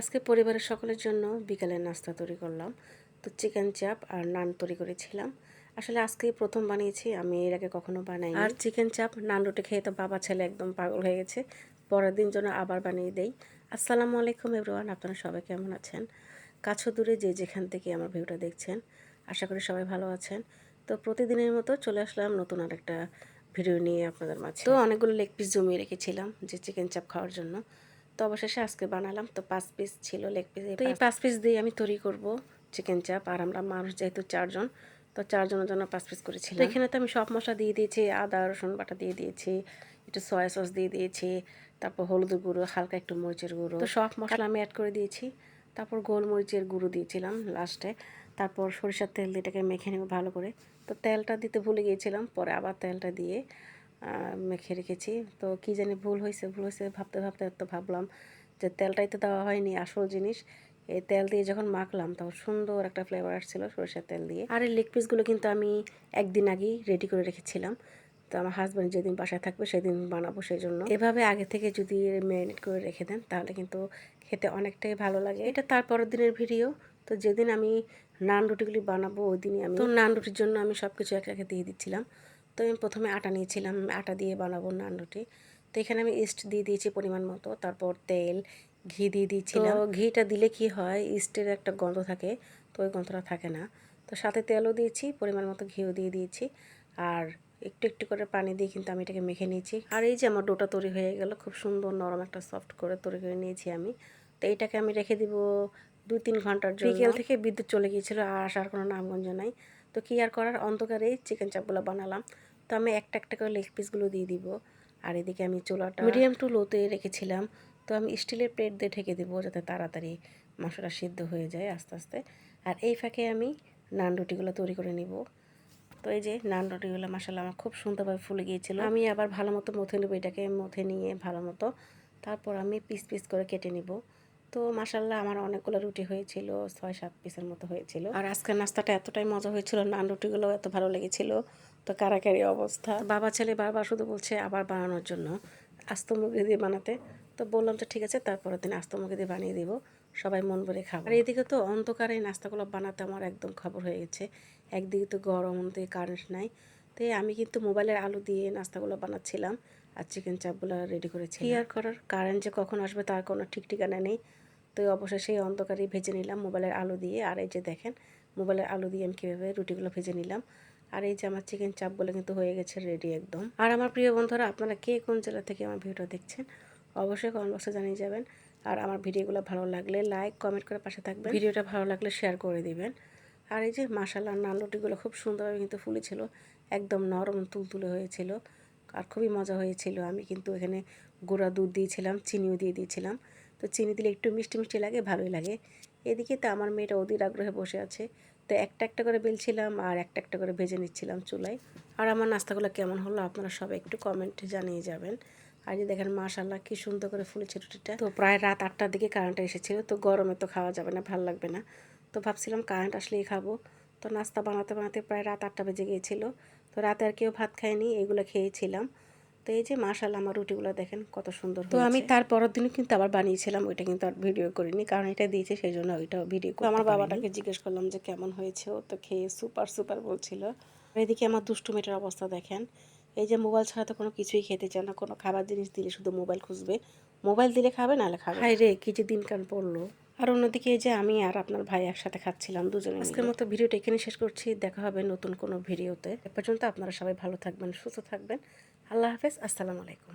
আজকে পরিবারের সকলের জন্য বিকালের নাস্তা তৈরি করলাম। তো চিকেন চাপ আর নান তৈরি করেছিলাম। আসলে আজকে প্রথম বানিয়েছি আমি এর আগে কখনো বানাই আর চিকেন চাপ নান রুটি খেয়ে তো বাবা ছেলে একদম পাগল হয়ে গেছে। পরের দিন জন্য আবার বানিয়ে দেই। আসসালামু আলাইকুম এভরিওয়ান আপনারা সবাই কেমন আছেন? কাছে দূরে যে যেখান থেকে আমার ভিডিওটা দেখছেন আশা করি সবাই ভালো আছেন। তো প্রতিদিনের মতো চলে আসলাম নতুন আরেকটা ভিডিও নিয়ে আপনাদের মাঝে। তো অনেকগুলো লেগ পিস জমিয়ে রেখেছিলাম যে চিকেন চাপ খাওয়ার জন্য। তো অবশেষে আজকে বানালাম। তো পাঁচ পিস ছিল লেগ পিস তো এই পাঁচ পিস দিয়ে আমি তৈরি করব চিকেন চাপ আর আমরা মানুষ যেহেতু চারজন তো চারজনের জন্য পাঁচ পিস করেছিলাম। তো এখানে তো আমি সব মশলা দিয়ে দিয়েছি আদা রসুন বাটা দিয়ে দিয়েছি একটু সয়া সস দিয়ে দিয়েছি তারপর হলুদ গুঁড়ো হালকা একটু মরিচের গুঁড়ো। তো সব মশলা আমি অ্যাড করে দিয়েছি। তারপর গোলমরিচের গুঁড়ো দিয়েছিলাম লাস্টে তারপর সরিষার তেল দিয়ে এটাকে মেখে নেব ভালো করে। তো তেলটা দিতে ভুলে গিয়েছিলাম পরে আবার তেলটা দিয়ে মেখে রেখেছি। তো কী জানি ভুল হয়েছে ভুল হয়েছে ভাবতে ভাবতে তো ভাবলাম যে তেলটাই তো দেওয়া হয়নি আসল জিনিস। এই তেল দিয়ে যখন মাখলাম তখন সুন্দর একটা ফ্লেভার আসছিল সরষের তেল দিয়ে। আর এই লেগ পিসগুলো কিন্তু আমি একদিন আগেই রেডি করে রেখেছিলাম। তো আমার হাজব্যান্ড যেদিন বাসায় থাকবে সেদিন বানাবো সেই জন্য এভাবে আগে থেকে যদি ম্যারিনেট করে রেখে দেন তাহলে কিন্তু খেতে অনেকটাই ভালো লাগে। এটা তারপরের দিনের ভিডিও তো যেদিন আমি নান রুটিগুলি বানাবো ওই দিনই আমি তো নান রুটির জন্য আমি সব কিছু এক একে দিয়ে দিচ্ছিলাম। তো আমি প্রথমে আটা নিয়েছিলাম আটা দিয়ে বানাবো নান রুটি। তো এখানে আমি ইস্ট দিয়ে দিয়েছি পরিমাণ মতো তারপর তেল ঘি দিয়ে দিয়েছিলাম। ঘিটা দিলে কি হয়? ইস্টের একটা গন্ধ থাকে তো ওই গন্ধটা থাকে না। তো সাথে তেলও দিয়েছি পরিমাণ মতো ঘিও দিয়ে দিয়েছি। আর একটু একটু করে পানি দিয়ে কিন্তু আমি এটাকে মেখে নিয়েছি। আর এই যে আমার ডোটা তৈরি হয়ে গেল খুব সুন্দর নরম একটা সফট করে তৈরি করে নিয়েছি আমি। তো এইটাকে আমি রেখে দিব দুই তিন ঘণ্টার জন্য। বিকেল থেকে বিদ্যুৎ চলে গিয়েছিল আর আসার কোনো নামগঞ্জ নাই। তো কি আর করার? অন্ধকারেই চিকেন চাপগুলো বানালাম। তো আমি একটা একটা করে লেগ পিসগুলো দিয়ে দিব। আর এদিকে আমি চুলাটা মিডিয়াম টু লোতে রেখেছিলাম। তো আমি স্টিলের প্লেট দিয়ে ঢেকে দেবো যাতে তাড়াতাড়ি মাংসটা সিদ্ধ হয়ে যায় আস্তে আস্তে। আর এই ফাঁকে আমি নান রুটিগুলো তৈরি করে নিব। তো এই যে নান রুটিগুলো মাসাল্লাহ আমার খুব সুন্দরভাবে ফুলে গিয়েছিল। আমি আবার ভালো মতো মথে নেব এটাকে, মথে নিয়ে ভালো মতো। তারপর আমি পিস পিস করে কেটে নিব। তো মাসাল্লাহ আমার অনেকগুলো রুটি হয়েছিল, ছয়, সাত পিসের মতো হয়েছিল। আর আজকের নাস্তাটা এতটাই মজা হয়েছিল, নান রুটিগুলো এত ভালো লেগেছিল। তো কারাকারি অবস্থা। বাবা ছেলে বারবার শুধু বলছে আবার বানানোর জন্য আস্ত মুরগি দিয়ে বানাতে। তো বললাম তো ঠিক আছে তারপরের দিন আস্ত মুরগি দিয়ে বানিয়ে দিব। সবাই মন ভরে খাব। আর এদিকে তো অন্ধকারে নাস্তাগুলো বানাতে আমার একদম খবর হয়ে গেছে। একদিকে তো গরম অন্যদিকে কারেন্ট নাই। তো আমি কিন্তু মোবাইলের আলু দিয়ে নাস্তাগুলো বানাচ্ছিলাম আর চিকেন চাপগুলো রেডি করেছি কি আর করার? কারেন্ট যে কখন আসবে তার কোনো ঠিক ঠিকানা নেই। তো অবশ্যই সেই অন্ধকারেই ভেজে নিলাম মোবাইলের আলু দিয়ে। আর এই যে দেখেন মোবাইলের আলু দিয়ে আমি কীভাবে রুটিগুলো ভেজে নিলাম। আর এই যে আমার চিকেন চাপগুলো কিন্তু হয়ে গেছে রেডি একদম। আর আমার প্রিয় বন্ধুরা, আপনারা কে কোন জেলা থেকে আমার ভিডিও দেখছেন, অবশ্যই কমেন্ট বক্সে জানিয়ে যাবেন। আর আমার ভিডিওগুলো ভালো লাগলে লাইক কমেন্ট করে পাশে থাকবেন। ভিডিওটা ভালো লাগলে শেয়ার করে দিবেন। আর এই যে মাসাল্লাহ নান রুটিগুলো খুব সুন্দরভাবে কিন্তু ফুলেছিল একদম নরম তুলতুলে হয়েছিল, আর খুবই মজা হয়েছিল। আমি কিন্তু এখানে গুঁড়া দুধ দিয়েছিলাম, চিনিও দিয়ে দিয়েছিলাম। তো চিনি দিলে একটু মিষ্টি মিষ্টি লাগে, ভালোই লাগে। এদিকে তো আমার মেয়েটা অধীর আগ্রহে বসে আছে। তো একটা একটা করে বেলছিলাম আর একটা একটা করে ভেজে নিচ্ছিলাম চুলায়। আর আমার নাস্তাগুলো কেমন হলো আপনারা সবাই একটু কমেন্টে জানিয়ে যাবেন। আর যে দেখেন মাশাল্লাহ কী সুন্দর করে ফুলেছে রুটিটা তো প্রায় রাত আটটার দিকে কারেন্টটা এসেছিল, তো গরমে তো খাওয়া যাবে না, ভালো লাগবে না। তো ভাবছিলাম কারেন্ট আসলেই খাব। তো নাস্তা বানাতে বানাতে প্রায় রাত আটটা বেজে গিয়েছিল। তো রাতে আর কেউ ভাত খায়নি, এগুলো খেয়েছিলাম। তো এই যে মাশাল আমার রুটিগুলো দেখেন কত সুন্দর তো আমি তার পরের দিনও কিন্তু আবার বানিয়েছিলাম ওইটা কিন্তু আর ভিডিও করিনি কারণ এটা দিয়েছে সেই জন্য ওইটাও ভিডিও করে আমার বাবাটাকে জিজ্ঞেস করলাম যে কেমন হয়েছে ও তো খেয়ে সুপার সুপার বলছিল। এদিকে আমার দুষ্টু মেয়েটার অবস্থা দেখেন এই যে মোবাইল ছাড়া তো কোনো কিছুই খেতে চায় না কোনো খাবার জিনিস দিলে শুধু মোবাইল খুঁজবে। মোবাইল দিলে খাবে নাহলে খাবে হাই রে কি যে দিনকাল পড়ল। আর অন্যদিকে এই যে আমি আর আপনার ভাই একসাথে খাচ্ছিলাম দুজনে আজকের মতো ভিডিওটা এখানে শেষ করছি দেখা হবে নতুন কোনো ভিডিওতে। এ পর্যন্ত আপনারা সবাই ভালো থাকবেন সুস্থ থাকবেন। আল্লাহ হাফেজ আসসালামু আলাইকুম